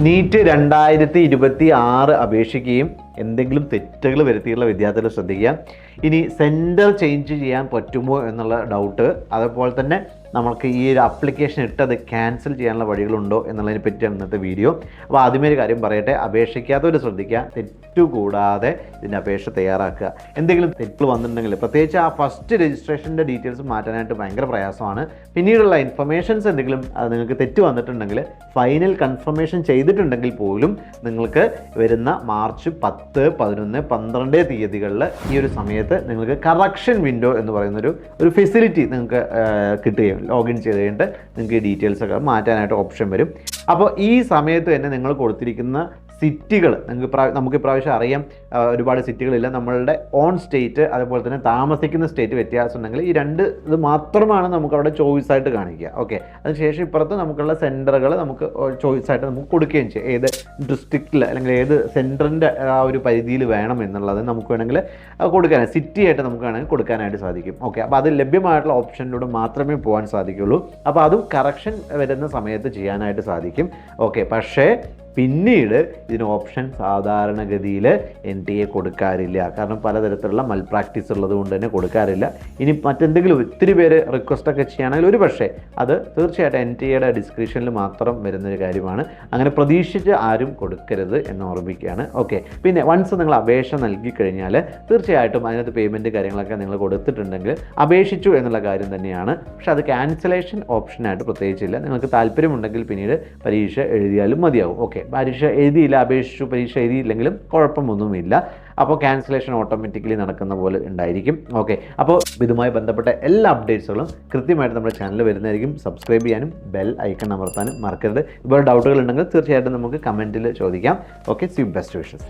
NEET രണ്ടായിരത്തി ഇരുപത്തി ആറ് അപേക്ഷിക്കുകയും എന്തെങ്കിലും തെറ്റുകൾ വരുത്തിയുള്ള വിദ്യാർത്ഥികൾ ശ്രദ്ധിക്കുക. ഇനി സെന്റർ ചേഞ്ച് ചെയ്യാൻ പറ്റുമോ എന്നുള്ള ഡൗട്ട് അതുപോലെ തന്നെ നമുക്ക് ഈ ഒരു അപ്ലിക്കേഷൻ ഇട്ടത് ക്യാൻസൽ ചെയ്യാനുള്ള വഴികളുണ്ടോ എന്നുള്ളതിനെ പറ്റിയാണ് ഇന്നത്തെ വീഡിയോ അപ്പോൾ ആദ്യമേ ഒരു കാര്യം പറയട്ടെ. അപേക്ഷിക്കാത്തവർ ശ്രദ്ധിക്കുക. തെറ്റുകൂടാതെ ഇതിന്റെ അപേക്ഷ തയ്യാറാക്കുക. എന്തെങ്കിലും തെറ്റുകൾ വന്നിട്ടുണ്ടെങ്കിൽ പ്രത്യേകിച്ച് ആ ഫസ്റ്റ് രജിസ്ട്രേഷന്റെ ഡീറ്റെയിൽസ് മാറ്റാനായിട്ട് ഭയങ്കര പ്രയാസമാണ്. പിന്നീടുള്ള ഇൻഫർമേഷൻസ് എന്തെങ്കിലും അത് നിങ്ങൾക്ക് തെറ്റ് വന്നിട്ടുണ്ടെങ്കിൽ ഫൈനൽ കൺഫർമേഷൻ ചെയ്തിട്ടുണ്ടെങ്കിൽ പോലും നിങ്ങൾക്ക് വരുന്ന മാർച്ച് പത്ത് പതിനൊന്ന് പന്ത്രണ്ട് തീയതികളിൽ ഈ ഒരു സമയത്ത് നിങ്ങൾക്ക് കറക്ഷൻ വിൻഡോ എന്ന് പറയുന്നൊരു ഒരു ഫെസിലിറ്റി നിങ്ങൾക്ക് കിട്ടുകയും ലോഗിൻ ചെയ്ത് കഴിഞ്ഞിട്ട് നിങ്ങൾക്ക് ഈ ഡീറ്റെയിൽസ് ഒക്കെ മാറ്റാനായിട്ട് ഓപ്ഷൻ വരും. അപ്പോൾ ഈ സമയത്ത് തന്നെ നിങ്ങൾ കൊടുത്തിരിക്കുന്ന സിറ്റികൾ നിങ്ങൾക്ക് നമുക്ക് ഇപ്രാവശ്യം അറിയാം ഒരുപാട് സിറ്റികളില്ല. നമ്മളുടെ ഓൺ സ്റ്റേറ്റ് അതുപോലെ തന്നെ താമസിക്കുന്ന സ്റ്റേറ്റ് വ്യത്യാസം ഉണ്ടെങ്കിൽ ഈ രണ്ട് ഇത് മാത്രമാണ് നമുക്ക് അവിടെ ചോയ്സ് ആയിട്ട് കാണിക്കുക. ഓക്കെ അതിനുശേഷം ഇപ്പുറത്ത് നമുക്കുള്ള സെന്ററുകൾ നമുക്ക് ചോയ്സ് ആയിട്ട് നമുക്ക് കൊടുക്കുകയും ചെയ്യാം. ഏത് ഡിസ്ട്രിക്റ്റിൽ അല്ലെങ്കിൽ ഏത് സെന്ററിന്റെ ആ ഒരു പരിധിയിൽ വേണം എന്നുള്ളത് നമുക്ക് വേണമെങ്കിൽ കൊടുക്കാൻ സിറ്റി ആയിട്ട് നമുക്ക് വേണമെങ്കിൽ കൊടുക്കാനായിട്ട് സാധിക്കും. ഓക്കെ അപ്പോൾ അത് ലഭ്യമായിട്ടുള്ള ഓപ്ഷനിലൂടെ മാത്രമേ പോകാൻ സാധിക്കുള്ളൂ അപ്പോൾ അതും കറക്ഷൻ വരുന്ന സമയത്ത് ചെയ്യാനായിട്ട് സാധിക്കും. ഓക്കെ പക്ഷേ പിന്നീട് ഇതിന് ഓപ്ഷൻ സാധാരണഗതിയിൽ എൻ ടി എ കൊടുക്കാറില്ല. കാരണം പലതരത്തിലുള്ള മൽ പ്രാക്ടീസ് ഉള്ളത് കൊണ്ട് തന്നെ കൊടുക്കാറില്ല. ഇനി മറ്റെന്തെങ്കിലും ഒത്തിരി പേര് റിക്വസ്റ്റ് ഒക്കെ ചെയ്യുകയാണെങ്കിൽ ഒരു പക്ഷേ അത് തീർച്ചയായിട്ടും എൻ ടി എയുടെ ഡിസ്ക്രിപ്ഷനിൽ മാത്രം വരുന്നൊരു കാര്യമാണ്. അങ്ങനെ പ്രതീക്ഷിച്ച് ആരും കൊടുക്കരുത് എന്ന് ഓർമ്മിക്കുകയാണ്. ഓക്കെ പിന്നെ വൺസ് നിങ്ങൾ അപേക്ഷ നൽകി കഴിഞ്ഞാൽ തീർച്ചയായിട്ടും അതിനകത്ത് പേയ്മെന്റ് കാര്യങ്ങളൊക്കെ നിങ്ങൾ കൊടുത്തിട്ടുണ്ടെങ്കിൽ അപേക്ഷിച്ചു എന്നുള്ള കാര്യം തന്നെയാണ്. പക്ഷേ അത് ക്യാൻസലേഷൻ ഓപ്ഷനായിട്ട് പ്രത്യേകിച്ചില്ല. നിങ്ങൾക്ക് താല്പര്യമുണ്ടെങ്കിൽ പിന്നീട് പരീക്ഷ എഴുതിയാലും മതിയാവും. ഓക്കെ പരീക്ഷ എഴുതിയില്ല അപേക്ഷിച്ചു പരീക്ഷ എഴുതിയില്ലെങ്കിലും കുഴപ്പമൊന്നുമില്ല. അപ്പോൾ ക്യാൻസലേഷൻ ഓട്ടോമാറ്റിക്കലി നടക്കുന്ന പോലെ ഉണ്ടായിരിക്കും. ഓക്കെ അപ്പോൾ ഇതുമായി ബന്ധപ്പെട്ട എല്ലാ അപ്ഡേറ്റ്സുകളും കൃത്യമായിട്ട് നമ്മുടെ ചാനൽ വരുന്നതായിരിക്കും. സബ്സ്ക്രൈബ് ചെയ്യാനും ബെൽ ഐക്കൺ അമർത്താനും മറക്കരുത്. ഇപ്പോൾ ഡൗട്ടുകൾ ഉണ്ടെങ്കിൽ തീർച്ചയായിട്ടും നമുക്ക് കമന്റിൽ ചോദിക്കാം. Okay C best wishes